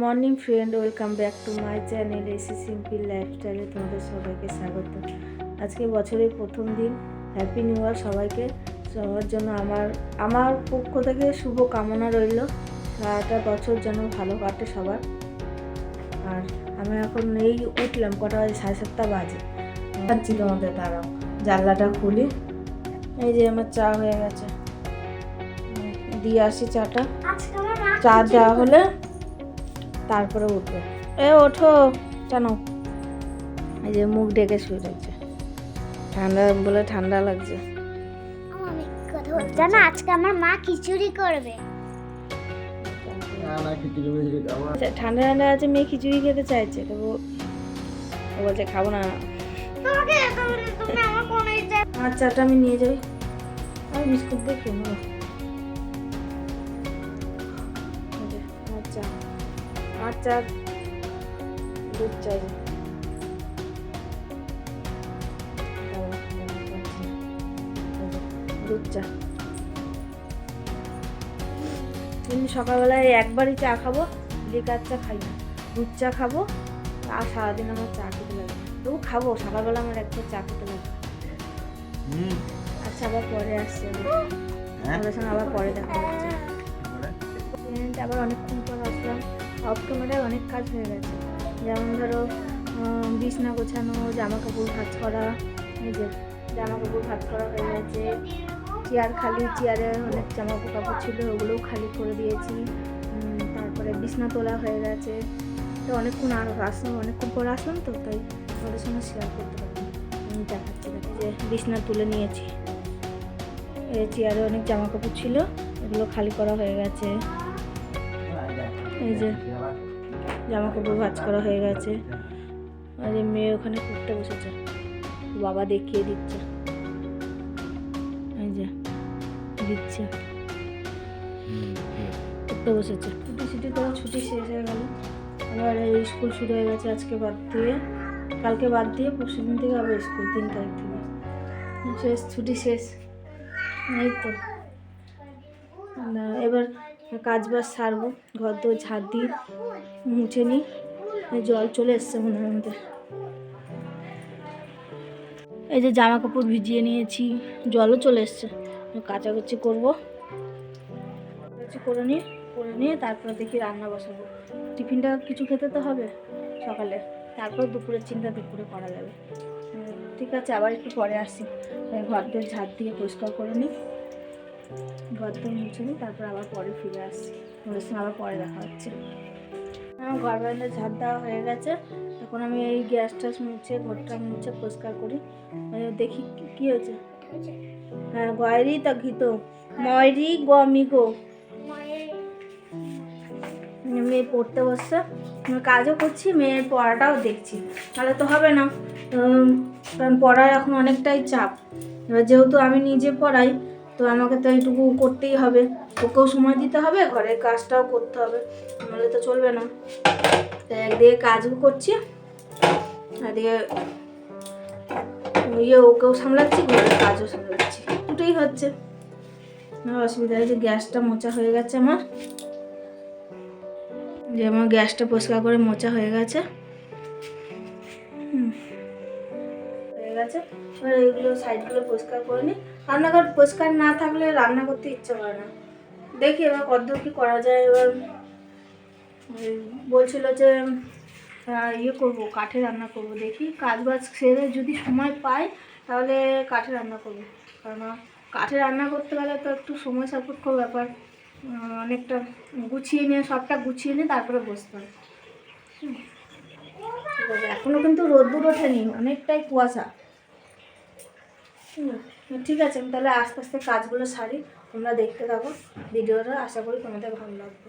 Morning friend welcome back to my channel AC simple লাইফস্টাইলে তোমাদের সবাইকে স্বাগত। আজকে বছরের প্রথম দিন। হ্যাপি নিউ ইয়ার সবাইকে। সবার জন্য আমার আমার পক্ষ থেকে শুভ কামনা রইল। সারাটা বছর যেন ভালো কাটে সবার। আর আমি এখন এই উঠলাম কটা বাজে? সাড়ে সাতটা বাজে। যাচ্ছি তোমাদের দাঁড়াও জানলাটা খুলি। এই যে আমার চা হয়ে গেছে। দিয়ে আসি চাটা। চা দেওয়া হলে তারপরে উঠবে। এ ওঠো কেন এই যে মুখ ডেকে শুয়ে রয়েছে ঠান্ডা বলে ঠান্ডা লাগছে। আমি জানো আজকে আমার মা খিচুড়ি করবে। আচ্ছা, ঠান্ডা ঠান্ডা আছে মেয়ে খিচুড়ি খেতে চাইছে তবু ও বলছে খাব না। চাটা আমি নিয়ে যাই। আমি বিস্কুট দিয়ে খেয়ে চা দুধ চাই যে, দুধ চা কিন্তু সকালবেলায় একবারই চা খাব লিকার চা খাই না। দুধ চা খাব আর সারাদিন আমার চা খেতে লাগে। তবু খাব সকালবেলা আমার একবার চা খেতে লাগে। আচ্ছা আবার পরে আসছে হ্যাঁ? আমাদের সঙ্গে আবার পরে দেখা হচ্ছে। আবার অনেকক্ষণ অফ ক্যামেরায় অনেক কাজ হয়ে গেছে। যেমন ধরো বিছনা গোছানো জামা কাপড় ভাঁজ করা, এই যে জামা কাপড় ভাঁজ করা হয়ে গেছে। চেয়ার খালি, চেয়ারে অনেক জামা কাপড় ছিল, ওগুলোও খালি করে দিয়েছি। তারপরে বিছনা তোলা হয়ে গেছে। তো অনেকক্ষণ আর আসলাম অনেকক্ষণ পর আসলাম তো, তাই ওদের সঙ্গে শেয়ার করতে পারলাম। দেখাচ্ছি যে বিছনা তুলে নিয়েছি। চেয়ারে অনেক জামা কাপড় ছিল, এগুলো খালি করা হয়ে গেছে। এই যে জামা কাপড় ভাজ করা হয়ে গেছে। আর এই মেয়ে ওখানে পড়তে বসেছে। বাবা দেখিয়ে দিচ্ছে। এই যে দিচ্ছে। পড়তে বসেছে। ছুটি ছুটি করে ছুটি শেষ হয়ে গেল। আবার এই স্কুল শুরু হয়ে গেছে আজকে বাদ দিয়ে। কালকে বাদ দিয়ে পরশু দিন থেকে আবার স্কুল, তিন তারিখ থেকে। শেষ, ছুটি শেষ। এই তো। কাজ বাজ সারবো, ঘর তো ঝাড় দিই মুছে নিই, জল চলে এসছে মনে হয় আমাদের। এই যে জামা কাপড় ভিজিয়ে নিয়েছি, জলও চলে এসছে। কাচাকুচি করব। কাচাকুচি করে নিই করে নিয়ে তারপরে দেখি রান্না বসাবো। টিফিনটা কিছু খেতে তো হবে সকালে। তারপর দুপুরের চিন্তা দুপুরে করা যাবে। ঠিক আছে, আবার একটু পরে আসি। ঘর দিয়ে ঝাড় দিয়ে পরিষ্কার করে নিই। ঘর মুছে নিই, তারপর আবার পরে ফিরে আসছি ওদের সঙ্গে আবার পরে দেখা হচ্ছে। আমার ঘর বারান্দা ঝাড় দেওয়া হয়ে গেছে। এখন আমি এই গ্যাস ট্যাস মুছে, ঘরটা মুছে পরিষ্কার করি। এই দেখি কি- হয়েছে? হ্যাঁ গয়রি তা ঘিতো ময়রি গমি গো মেয়ে পড়তে বসছে। কাজও করছি, মেয়ের পড়াটাও দেখছি। তাহলে তো হবে না। কারণ পড়ার এখন অনেকটাই চাপ। এবার যেহেতু আমি নিজে পড়াই তো আমাকে তো এইটুকু করতেই হবে। ওকেও সময় দিতে হবে, ঘরের কাজটাও করতে হবে। নাহলে তো চলবে না। তো একদিকে কাজও করছি, একদিকে ইয়ে ওকেও সামলাচ্ছি, ঘরের কাজও সামলাচ্ছি। দুটোই হচ্ছে। অসুবিধা হয়েছে গ্যাসটা মোচা হয়ে গেছে আমার। যে আমার গ্যাসটা পরিষ্কার করে মোচা হয়ে গেছে। হুম। হয়ে গেছে। এবার এইগুলো সাইডগুলো পরিষ্কার করে নিই। রান্নাঘর পরিষ্কার না থাকলে রান্না করতে ইচ্ছে করে না। দেখি এবার কতদূর কি করা যায়। এবার বলছিল যে ইয়ে করব, কাঠে রান্না করব। দেখি কাজ বাজ সেরে যদি সময় পাই, তাহলে কাঠে রান্না করব। কারণ কাঠে রান্না করতে গেলে তো একটু সময় সাপেক্ষ ব্যাপার অনেকটা গুছিয়ে নিয়ে, সবটা গুছিয়ে নিয়ে তারপরে বসতে আছে এখনও কিন্তু রোদ্দুর ওঠেনি, অনেকটাই কুয়াশা। ঠিক আছে, আমি তাহলে আস্তে আস্তে কাজগুলো সারি, তোমরা দেখতে থাকো, ভিডিওটা আশা করি তোমাদের ভালো লাগবে।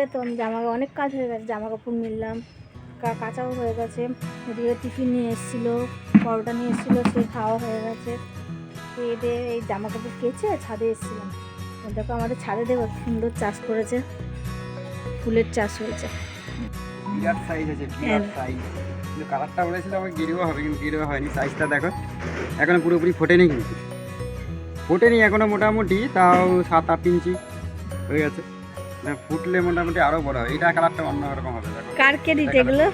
দেখলে তো আমি জামা অনেক কাজ হয়ে গেছে জামা কাপড় মিললাম কা- কাঁচাও হয়ে গেছে। এদিকে টিফিন নিয়ে এসেছিল পরোটা নিয়ে এসেছিল সে খাওয়া হয়ে গেছে। দিয়ে এই জামা কাপড় কেচে ছাদে এসেছিলাম। দেখো আমাদের ছাদে দেখো সুন্দর চাষ করেছে। ফুলের চাষ হয়েছে। বিরাট সাইজ আছে বিরাট সাইজ কিন্তু কালারটা আমার হবে কিন্তু হয়নি। সাইজটা দেখো এখনও পুরোপুরি ফোটেনি কিন্তু। ফোটেনি এখনও মোটামুটি তাও সাত আট ইঞ্চি হয়ে গেছে। ফুটলে মোটামুটি আরও বড় হবে এটা কালারটা অন্যরকম হবে দেখো। ক্রেডিট এগুলো?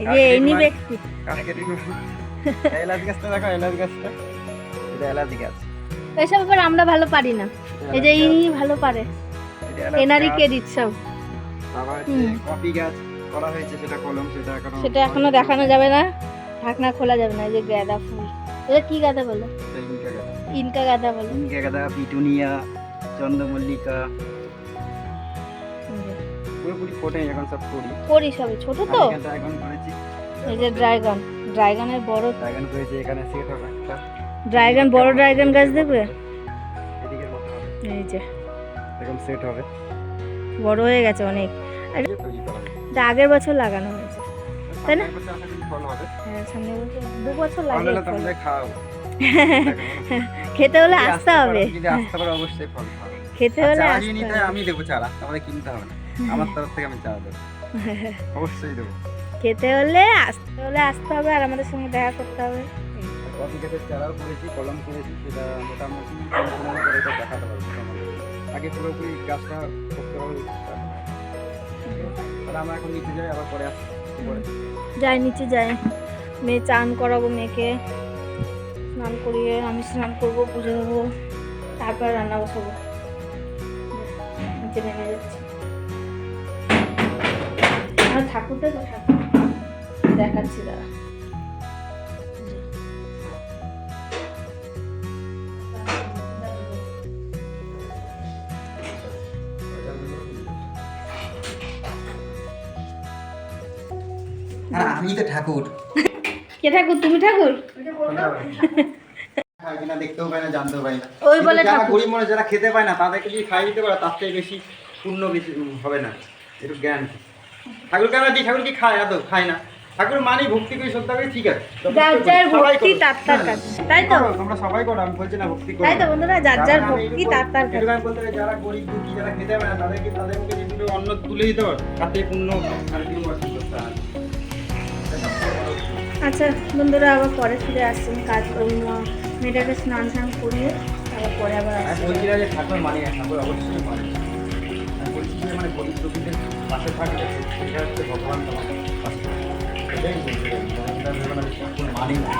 এই যে ব্যক্তি কালকেরই এলাচ গাছটা দেখো এলাচ গাছটা। এটা এলাচ গাছ। এসব ব্যাপার আমরা ভালো পারি না। এই যে ইনি ভালো পারে। এনারই। ক্রেডিট আবার হচ্ছে গাছ করা হয়েছে সেটা কলম সেটা এখনও সেটা এখনও দেখানো যাবে না। ঢাকনা খোলা যাবে না এই যে গাঁদা ফুল। এটা কি গাঁদা বলো? ইনকা গাছ ইনকা গাঁদা বলো। ইনকা গাঁদা পিটুনিয়া চন্দ্রমল্লিকা। পুরোপুরি ফোটে এখন সব করি। করি সবে ছোট তো। এখন করেছি। এই যে ড্রাগন ড্রাগনের বড় ড্রাগন করেছি এখানে সেট একটা ড্রাগন বড় ড্রাগন গাছ দেখবে এই যে। এরকম সেট হবে। বড় হয়ে গেছে অনেক। এটা আগের বছর লাগানো হয়েছে তাই না? হ্যাঁ সামনে বছর দু বছর লাগে খেতে হলে আসতে হবে। খেতে হলে আমি দেবো চারা তোমাদের কিনতে হবে না। আমার তরফ থেকে আমি দেবো অবশ্যই দেবো। খেতে হলে আসতে হলে আসতে হবে আর আমাদের সঙ্গে দেখা করতে হবে। আর কফি গাছের চারাও করেছি কলম করেছি সেটা মোটামুটি পনেরো করে এটা দেখাতে পারব। আগে পুরোপুরি গাছটা করতে হবে। তাহলে আমরা এখন নিচে যাই আবার পরে আসছি। যাই নিচে যাই। মেয়ে চান করাবো মেয়েকে। স্নান করিয়ে আমি স্নান করব পুজো দেবো। তারপর রান্না বসাবো। নিচে নেমে যাচ্ছি। আর ঠাকুর দেখো ঠাকুর দেখাচ্ছি দাঁড়া। আমি তো ঠাকুর। কে ঠাকুর? তুমি ঠাকুর? দেখতেও পায় না জানতেও পায় না। ওই বলে যারা গরিব মানুষ যারা খেতে পায় না তাদেরকে যদি খাই দিতে পারে তার থেকে বেশি পূর্ণ বেশি হবে না। একটু জ্ঞান। ঠাকুরকে আমরা দিই ঠাকুর কি খায়? আদৌ খায় না। ঠাকুর মানি ভক্তি করে শ্রদ্ধা করে ঠিক আছে। যার ভক্তি যার ভক্তি তার তার হ্যাঁ। কাছে। তাই তো? তোমরা সবাই করো আমি বলছি না ভক্তি করো তাই তো বন্ধুরা যার যার ভক্তি তার তার কাছে। আমি বলতে যারা গরিব দুঃখী যারা খেতে পারে না তাদেরকে তাদের মুখে যে দুটো অন্ন তুলে দিতে পারো। তাতে পূর্ণ আর কি অর্জন করতে হয় আচ্ছা বন্ধুরা আবার পরে ফিরে আসছি। কাজ করি মেয়েটাকে স্নান স্নান করিয়ে আবার পরে আবার বলছি না যে ঠাকুর মানি ঠাকুর অবশ্যই মানে আমি বলছি যে মানে গরিব দুঃখীদের পাশে থাকলে সেটা হচ্ছে ভগবান তোমার মানি মানে।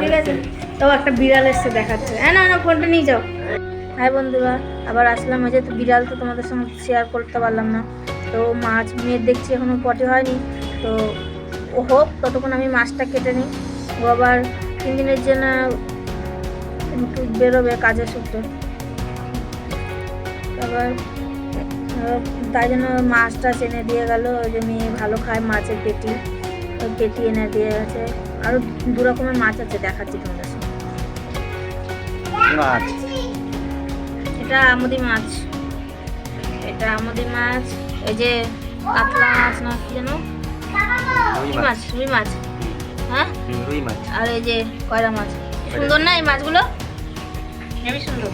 ঠিক আছে। তো একটা বিড়াল এসছে দেখাচ্ছে। হ্যাঁ না না, ফোনটা নিয়ে যাও। হ্যাঁ বন্ধুরা, আবার আসলাম। ওই তো বিড়াল তো তোমাদের সঙ্গে শেয়ার করতে পারলাম না। তো মাছ মেয়ের দেখছি, এখনও পটে হয়নি। তো ও হোক, ততক্ষণ আমি মাছটা কেটে নিই। ও আবার তিন দিনের জন্য একটু বেরোবে কাজের সূত্রে। আহ, তাই জন্য মাছটা এনে দিয়ে গেল ওই যে মেয়ে ভালো খায় মাছের পেটি ওই পেটি এনে দিয়ে গেছে। আরও দু রকমের মাছ আছে দেখাচ্ছি তোমাদের মাছ। এটা আমুদি মাছ। এটা আমুদি মাছ এই যে কাতলা মাছ না কি যেন? রুই মাছ। রুই মাছ। হ্যাঁ? রুই মাছ। আর এই যে কয়লা মাছ। সুন্দর না এই মাছগুলো? হেবি সুন্দর।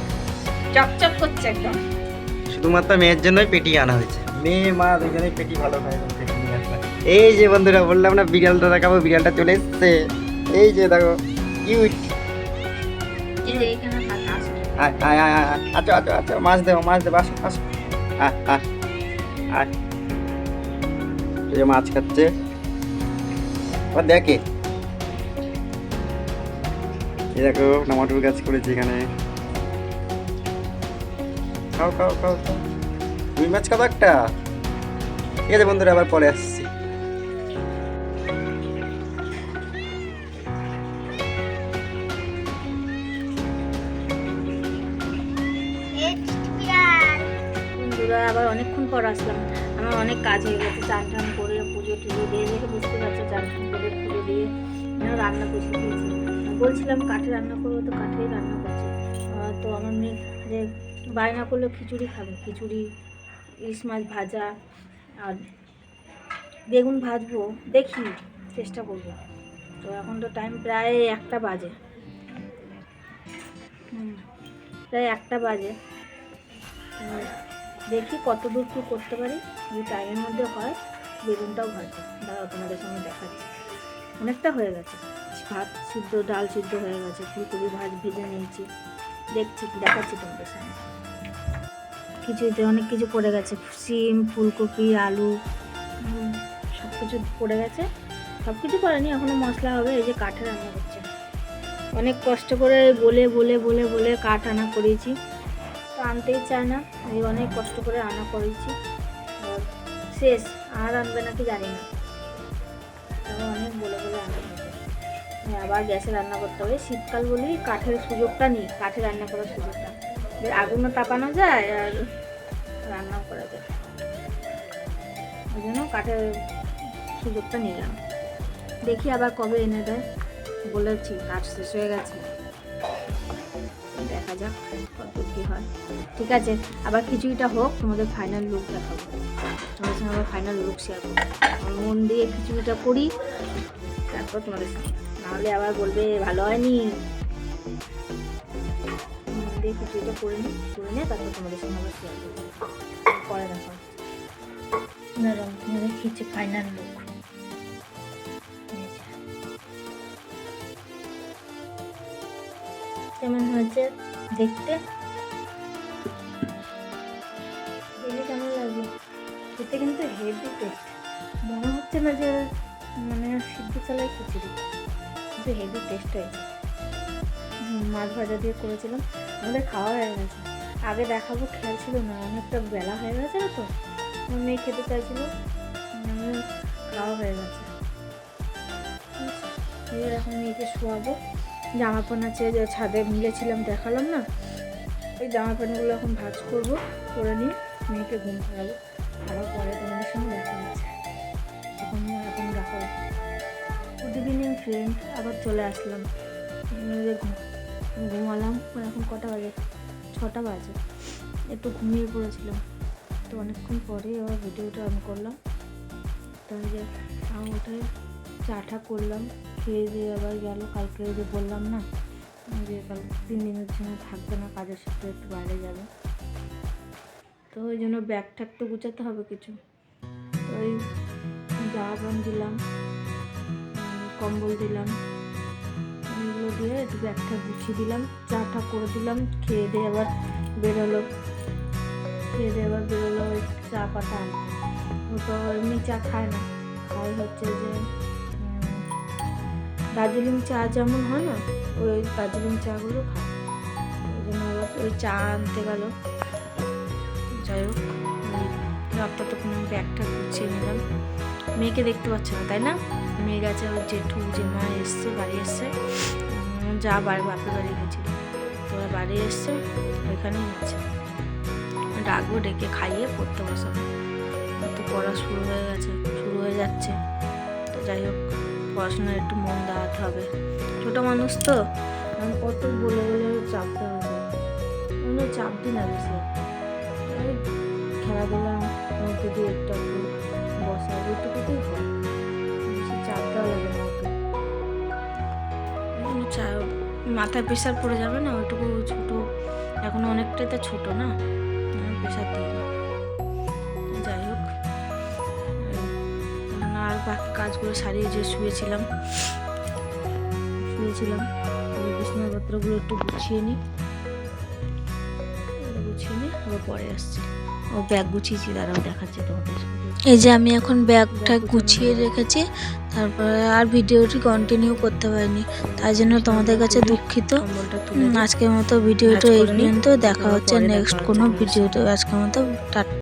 চকচক করছে একদম। শুধুমাত্র মেয়ের জন্যই পেটি আনা হয়েছে। মেয়ে মা দুজনেই পেটি ভালো খায় পেটি নিয়ে এই যে বন্ধুরা বললাম না বিড়ালটা দেখাবো বিড়ালটা চলে এসছে। এই যে দেখো কিউট। আচ্ছা আচ্ছা আচ্ছা মাছ দেবো মাছ দেবো আসো আসো যে মাছ খাচ্ছে। আবার দেখে। এই দেখো টমাটোর গাছ করেছে এখানে। খাও খাও খাও। খাও মাছ খাব একটা? ঠিক আছে বন্ধুরা, আবার পরে আসছি। আবার অনেকক্ষণ পর আসলাম। আমার অনেক কাজ হয়ে গেছে, চান টান করে পুজো টুজো দিয়ে, দেখে বুঝতে পারছ, চান টান করে পুজো দিয়ে রান্না বসে দিয়েছি। বলছিলাম, কাঠে রান্না করব তো কাঠেই রান্না করছি। তো আমার মেয়ে যে বায়না করলে খিচুড়ি খাবে। খিচুড়ি ইলিশ মাছ ভাজা আর বেগুন ভাজবো, দেখি, চেষ্টা করব। তো এখন তো টাইম প্রায় একটা বাজে। প্রায় একটা বাজে। দেখি কত দূর কী করতে পারি। যদি টাইমের মধ্যে হয়, বেগুনটাও ভাজবো। দাঁড়াও, তোমাদের সঙ্গে দেখাচ্ছি। অনেকটা হয়ে গেছে। ভাত সিদ্ধ, ডাল সিদ্ধ হয়ে গেছে। ফুলকপি ভাজ, ভেজে নিয়েছি। দেখছি, দেখাচ্ছি তোমাদের সামনে কিছুতে অনেক কিছু পড়ে গেছে। সিম, ফুলকপি, আলু সব কিছু পড়ে গেছে। সব কিছু পড়েনি এখনও মশলা হবে, এই যে কাঠে রান্না করছে। অনেক কষ্ট করে বলে বলে বলে বলে কাঠ আনা করেছি। তো আনতেই চায় না এই অনেক কষ্ট করে আনা করেছি। শেষ, আর আনবে নাকি জানি না। অনেক বলে বলে আনা আবার গ্যাসে রান্না করতে হবে। শীতকাল বলেই কাঠের সুযোগটা নেই, কাঠে রান্না করার সুযোগটা। আগুনও তাপানো যায় আর রান্নাও করা যায়। ওই জন্য কাঠের সুযোগটা নিলাম। দেখি আবার কবে এনে দেয়। বলেছি কাঠ শেষ হয়ে গেছে। দেখা যাক কত কী হয়। ঠিক আছে, আবার খিচুড়িটা হোক, তোমাদের ফাইনাল লুক দেখাবো। তোমাদের সঙ্গে আবার ফাইনাল লুক শেয়ার করব। মন দিয়ে খিচুড়িটা করি, তারপর তোমাদের সঙ্গে। নাহলে আবার বলবে, ভালো হয়নি। দিয়ে খিচুড়িটা করে নিই করে নিয়ে তারপর তোমাদের সঙ্গে আবার শেয়ার করব। পরে দেখো দাঁড়াও তোমাদের খিচুড়ি ফাইনাল লুক কেমন হয়েছে? দেখতে? দেখে কেমন লাগবে খেতে কিন্তু হেভি টেস্ট মনে হচ্ছে না যে মানে সিদ্ধ চালাই খিচুড়ি। কিন্তু হেভি টেস্ট হয়েছে। মাছ ভাজা দিয়ে করেছিলাম আমাদের খাওয়া হয়ে গেছে। আগে দেখাবো, খেয়াল ছিল না, অনেকটা বেলা হয়ে গেছে না তো? আমার মেয়ে খেতে চাইছিল খাওয়া হয়ে গেছে। এখন মেয়েকে শোয়াবো জামা প্যান্ট আছে যে ছাদে মিলেছিলাম, দেখালাম না? ওই জামা প্যান্টগুলো এখন ভাজ করব, করে নিয়ে মেয়েকে ঘুম খাওয়াবো আবার পরে তোমাদের সঙ্গে দেখা হচ্ছে। এখন এখন দেখো গুড ইভিনিং ফ্রেন্ড আবার চলে আসলাম। ঘুম- ঘুমালাম। এখন কটা বাজে? ছটা বাজে। একটু ঘুমিয়ে পড়েছিলাম। তো অনেকক্ষণ পরে আবার ভিডিওটা অন করলাম। তো এই যে আমি উঠে চাটা করলাম, খেয়ে দিয়ে আবার গেল। কালকে যে বললাম না, যে কাল তিন দিনের জন্য থাকবে না, কাজের সাথে একটু বাইরে যাবে। তো ওই জন্য ব্যাগ ট্যাগ তো গুছাতে হবে কিছু। ওই জামা দিলাম কম্বল দিলাম। দিয়ে একটু ব্যাগটা গুছিয়ে দিলাম, চাটা করে দিলাম, খেয়ে দিয়ে আবার বেরোলো। খেয়ে দিয়ে আবার বেরোলো ওই চা পাতা। ও তো এমনি চা খায় না খায় হচ্ছে যে দার্জিলিং চা যেমন হয় না, ওই দার্জিলিং চাগুলো খায়। ওই জন্য আবার ওই চা আনতে গেল। যাই হোক আপাতত কোনো ব্যাগটা গুছিয়ে নিলাম। মেয়েকে দেখতে পাচ্ছে না, তাই না? মেয়ে গেছে, ওর জেঠু, জেমা এসছে, বাড়ি এসছে। যা বাড়ি বাপের বাড়ি গেছিল। ওরা বাড়ি এসছে, ওইখানেই আছে। ডাকবো, ডেকে খাইয়ে পড়তে বসাবো। তো পড়া শুরু হয়ে গেছে, শুরু হয়ে যাচ্ছে। তো যাই হোক, পড়াশোনায় একটু মন দেওয়াতে হবে। ছোটো মানুষ তো, আমি কত বলে বলে চাপতে হবে আমি চাপ দিই না বেশি। ওই খেলাধুলার মধ্যে দিয়ে একটু একটু বসা ওইটুকুতেই হয়। বেশি চাপ দেওয়া লাগে মাথায় প্রেশার পড়ে যাবে না, ওইটুকু ছোটো। এখন অনেকটাই তো ছোটো না প্রেশার দিই না। যাই হোক। আর বাকি কাজগুলো সারিয়ে যে শুয়েছিলাম শুয়েছিলাম বিছানাপত্রগুলো একটু গুছিয়ে নিই। গুছিয়ে নিই, আবার পরে আসছি। ও ব্যাগ গুছিয়েছি দাঁড়াও দেখাচ্ছি তোমাদের এই যে আমি এখন ব্যাগটা গুছিয়ে রেখেছি তারপরে আর ভিডিওটি কন্টিনিউ করতে পারিনি তাই জন্য তোমাদের কাছে দুঃখিত। আজকের মতো ভিডিওটা এই। পর্যন্ত দেখা হচ্ছে নেক্সট কোনো ভিডিওতে আজকের মতো টাটা